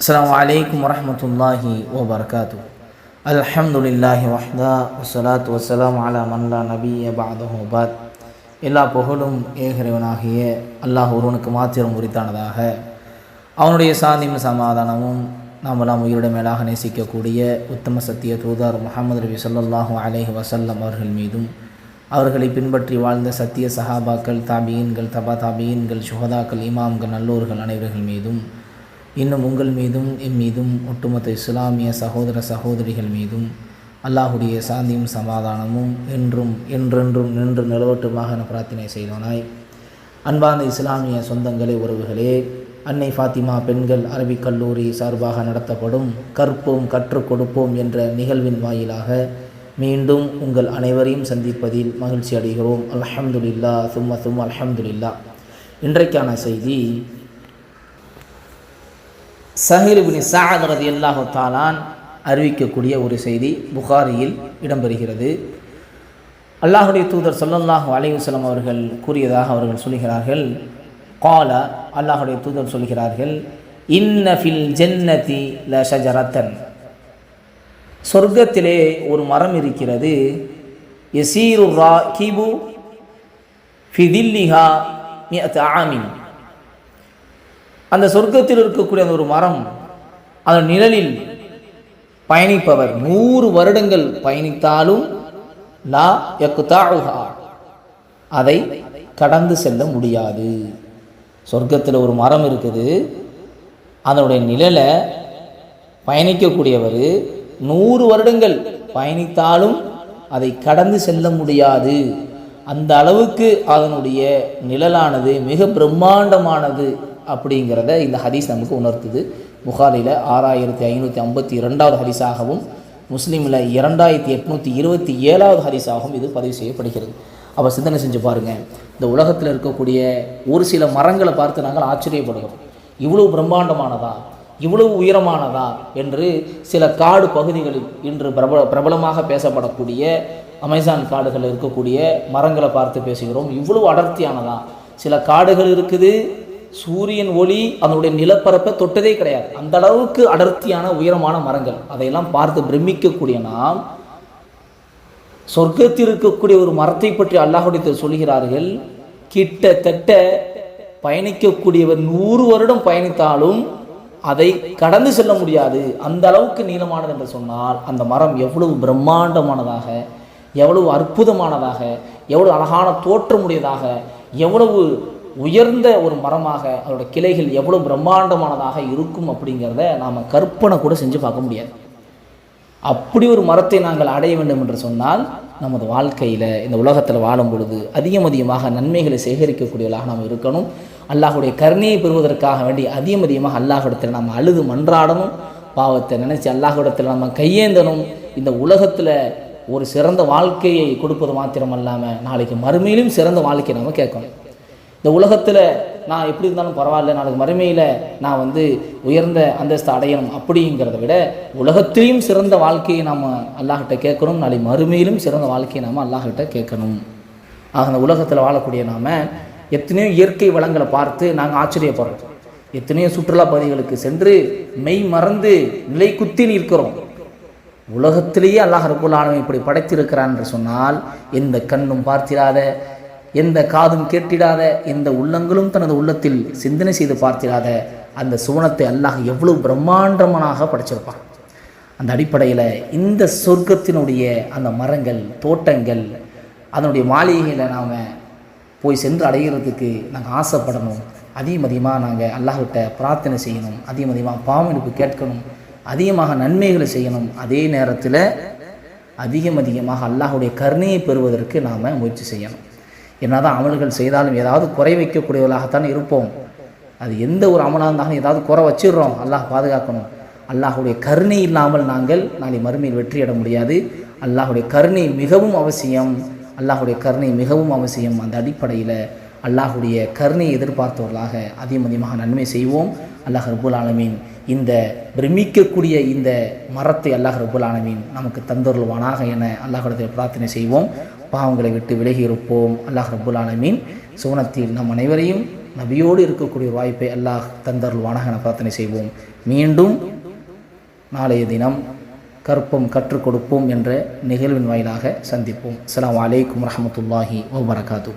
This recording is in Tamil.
السلام عليكم ورحمة الله وبركاته الحمد لله وحده والصلاة والسلام على من لا نبي بعده بعد எல்லா புகழும் ஏகரைவனாகிய அல்லாஹ் ஒருவனுக்கு மாத்திரம் உரித்தானதாக அவனுடைய சாந்தியும் சமாதானமும் நாமெல்லாம் உயிரிட மேலாக நேசிக்கக்கூடிய உத்தம சத்திய தூதர் முகமது ரபி ஸல்லல்லாஹு அலைஹி வஸல்லம் அவர்கள் மீதும் அவர்களை பின்பற்றி வாழ்ந்த சத்திய சஹாபாக்கள் தாபியீன்கள் தபா தாபியீன்கள் சுகதாக்கள் இமாம்கள் நல்லோர்கள் அனைவர்கள் மீதும் இன்னும் உங்கள் மீதும் என் மீதும் ஒட்டுமொத்த இஸ்லாமிய சகோதர சகோதரிகள் மீதும் அல்லாஹுடைய சாந்தியும் சமாதானமும் என்றும் என்றென்றும் நின்று நிலவட்டுமாக என பிரார்த்தனை செய்தோனாய். அன்பார்ந்த இஸ்லாமிய சொந்தங்களே உறவுகளே அன்னை ஃபாத்திமா பெண்கள் அரபிக் கல்லூரி சார்பாக நடத்தப்படும் கற்போம் கற்றுக் கொடுப்போம் என்ற நிகழ்வின் வாயிலாக மீண்டும் உங்கள் அனைவரையும் சந்திப்பதில் மகிழ்ச்சி அடைகிறோம். அல்ஹம்துலில்லா சும்மா சும்மா அல்ஹம்துலில்லா இன்றைக்கான செய்தி சஹில் சாதரது சாத் தாலான் அறிவிக்கக்கூடிய ஒரு செய்தி புகாரியில் இடம்பெறுகிறது. அல்லாஹுடைய தூதர் சொல்லல்லாஹு அலைவசலம் அவர்கள் கூறியதாக அவர்கள் சொல்கிறார்கள். கால அல்லாஹுடைய தூதர் சொல்கிறார்கள் இன்ன ஃபில் ஜென்னதி ல ஷஜரத்தன். சொர்க்கத்திலே ஒரு மரம் இருக்கிறது. எசீரு ரா கிபு ஃபிதில்லிஹா மியத் ஆமின். அந்த சொர்க்கத்தில் இருக்கக்கூடிய அந்த ஒரு மரம் அந்த நிழலில் பயணிப்பவர் நூறு வருடங்கள் பயணித்தாலும் லா யக்குதாஹா அதை கடந்து செல்ல முடியாது. சொர்க்கத்தில் ஒரு மரம் இருக்குது அதனுடைய நிழலை பயணிக்கக்கூடியவர் நூறு வருடங்கள் பயணித்தாலும் அதை கடந்து செல்ல முடியாது. அந்த அளவுக்கு அதனுடைய நிழலானது மிக பிரம்மாண்டமானது. அப்படிங்கிறத இந்த ஹதீஸ் நமக்கு உணர்த்துது. புகாரியில் ஆறாயிரத்தி ஐநூற்றி ஐம்பத்தி இரண்டாவது ஹதீஸாகவும் முஸ்லீமில் இரண்டாயிரத்தி எட்நூற்றி இருபத்தி ஏழாவது ஹதீஸாகவும் இது பதிவு செய்யப்படுகிறது. அப்போ சிந்தனை செஞ்சு பாருங்கள் இந்த உலகத்தில் இருக்கக்கூடிய ஒரு சில மரங்களை பார்த்து நாங்கள் ஆச்சரியப்படுகிறோம். இவ்வளவு பிரம்மாண்டமானதா? இவ்வளவு உயரமானதா? என்று சில காடு பகுதிகளில் இன்று பிரபல பிரபலமாக பேசப்படக்கூடிய அமேசான் காடுகளில் இருக்கக்கூடிய மரங்களை பார்த்து பேசுகிறோம். இவ்வளவு அடர்த்தியானதா? சில காடுகள் இருக்குது சூரியன் ஒளி அதனுடைய நிலப்பரப்பை தொட்டதே கிடையாது. அந்த அளவுக்கு அடர்த்தியான உயரமான மரங்கள். அதையெல்லாம் பார்த்து பிரமிக்கக்கூடிய நாம் சொர்க்கத்தில் இருக்கக்கூடிய ஒரு மரத்தை பற்றி அல்லாஹுடைய சொல்கிறார்கள் கிட்டத்தட்ட பயணிக்கக்கூடியவர் நூறு வருடம் பயணித்தாலும் அதை கடந்து செல்ல முடியாது. அந்த அளவுக்கு நீளமானது என்று சொன்னால் அந்த மரம் எவ்வளவு பிரம்மாண்டமானதாக எவ்வளவு அற்புதமானதாக எவ்வளவு அழகான தோற்றமுடையதாக எவ்வளவு உயர்ந்த ஒரு மரமாக அதோட கிளைகள் எவ்வளவு பிரம்மாண்டமானதாக இருக்கும் அப்படிங்கிறத நாம் கற்பனை கூட செஞ்சு பார்க்க முடியாது. அப்படி ஒரு மரத்தை நாங்கள் அடைய வேண்டும் என்று சொன்னால் நமது வாழ்க்கையில் இந்த உலகத்தில் வாழும் பொழுது அதிகம் அதிகமாக நன்மைகளை சேகரிக்கக்கூடியவர்களாக நாம் இருக்கணும். அல்லாஹுடைய கருணையை பெறுவதற்காக வேண்டி அதிகம் அதிகமாக அல்லாஹிடத்தில் நாம் அழுது மன்றாடணும். பாவத்தை நினச்சி அல்லாஹிடத்தில் நம்ம கையேந்தணும். இந்த உலகத்தில் ஒரு சிறந்த வாழ்க்கையை கொடுப்பது மாத்திரம் அல்லாமல் நாளைக்கு மறுமையிலும் சிறந்த வாழ்க்கையை நம்ம கேட்கணும். இந்த உலகத்தில் நான் எப்படி இருந்தாலும் பரவாயில்ல நாளைக்கு மறுமையில் நான் வந்து உயர்ந்த அந்தஸ்து அடையணும் அப்படிங்கிறத விட உலகத்திலையும் சிறந்த வாழ்க்கையை நாம் அல்லாஹிட்ட கேட்கணும் நாளை மறுமையிலும் சிறந்த வாழ்க்கையை நாம் அல்லாஹிட்ட கேட்கணும். ஆக அந்த உலகத்தில் வாழக்கூடிய நாம் எத்தனையோ இயற்கை வளங்களை பார்த்து நாங்கள் ஆச்சரியப்படுறோம். எத்தனையோ சுற்றுலா பகுதிகளுக்கு சென்று மெய் மறந்து நிலை குத்தி நிற்கிறோம். உலகத்திலேயே அல்லாஹ் ரபுல் இப்படி படைத்திருக்கிறான் என்று சொன்னால் எந்த கண்ணும் பார்த்திராத எந்த காதும் கேட்டிடாத எந்த உள்ளங்களும் தனது உள்ளத்தில் சிந்தனை செய்து பார்த்திடாத அந்த சுவனத்தை அல்லாஹ் எவ்வளவு பிரம்மாண்டமனாக படைச்சிருப்பான். அந்த அடிப்படையில் இந்த சொர்க்கத்தினுடைய அந்த மரங்கள் தோட்டங்கள் அதனுடைய மாளிகைகளை நாம் போய் சென்று அடைகிறதுக்கு நாங்கள் ஆசைப்படணும். அதிகம் அதிகமாக நாங்கள் அல்லாஹ்கிட்ட பிரார்த்தனை செய்யணும். அதிகம் அதிகமாக பாவனுக்கு கேட்கணும். அதிகமாக நன்மைகளை செய்யணும். அதே நேரத்தில் அதிகம் அதிகமாக அல்லாஹுடைய கருணையை பெறுவதற்கு நாம் முயற்சி செய்யணும். என்னதான் அமல்கள் செய்தாலும் ஏதாவது குறை வைக்கக்கூடியவர்களாகத்தான் இருப்போம். அது எந்த ஒரு அமலாக இருந்தாலும் ஏதாவது குறை வச்சிடுறோம். அல்லாஹ் பாதுகாக்கணும். அல்லாஹுடைய கருணை இல்லாமல் நாங்கள் நாளை மறுமையில் வெற்றியிட முடியாது. அல்லாஹுடைய கருணை மிகவும் அவசியம். அல்லாஹுடைய கருணை மிகவும் அவசியம். அந்த அடிப்படையில் அல்லாஹுடைய கருணையை எதிர்பார்த்தவர்களாக அதிகம் அதிகமாக நன்மை செய்வோம். அல்லாஹ் ரபுல் ஆலமீன் இந்த பிரமிக்கக்கூடிய இந்த மரத்தை அல்லாஹ் ரபுல் ஆலமீன் நமக்கு தந்தருள்வானாக என அல்லாஹிடத்தில் பிரார்த்தனை செய்வோம். பாவங்களை விட்டு விலகி இருப்போம். அல்லாஹ் ரபுல் ஆலமீன் சுவனத்தில் நம் அனைவரையும் நபியோடு இருக்கக்கூடிய ஒரு வாய்ப்பை அல்லாஹ் தந்தருள்வானாக என பிரார்த்தனை செய்வோம். மீண்டும் நாளைய தினம் கற்பம் கற்றுக் கொடுப்போம் என்ற நிகழ்வின் வாயிலாக சந்திப்போம். அஸ்ஸலாமு வலைக்கம் வரமத்துல்லாஹி வபரகாத்தூ